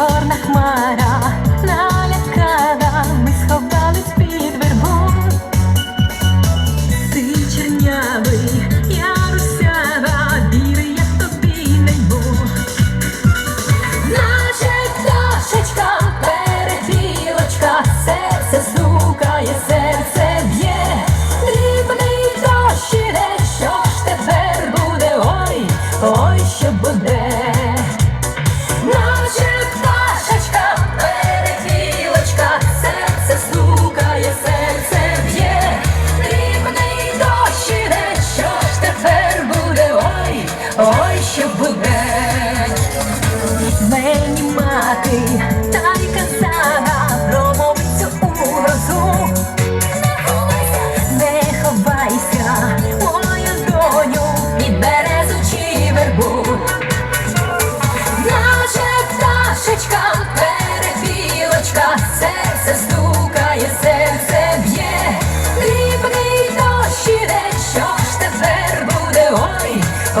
Чорна хмара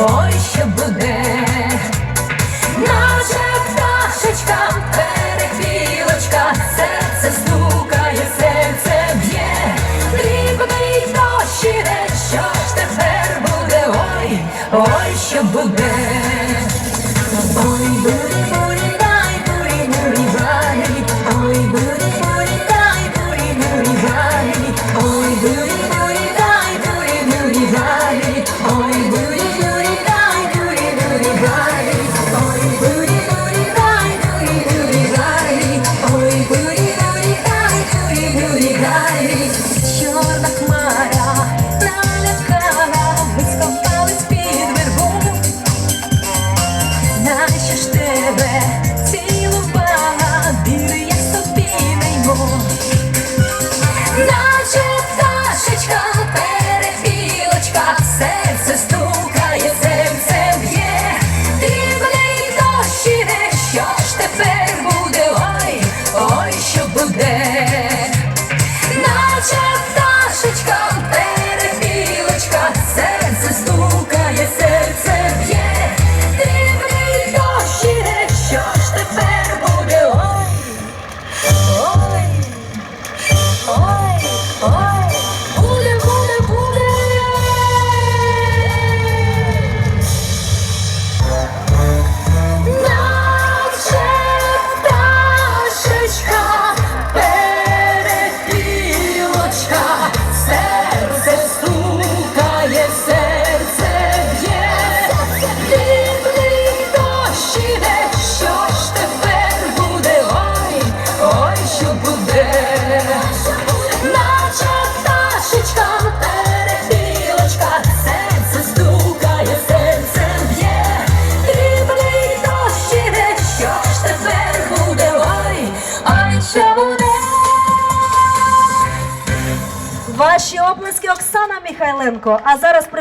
ой, що буде, наша пташечка, перепілочка, серце стукає, серце б'є, дрібний дощі, що ж тепер буде, ой, ой, що буде. Ваші оплески Оксана Міхайленко. А зараз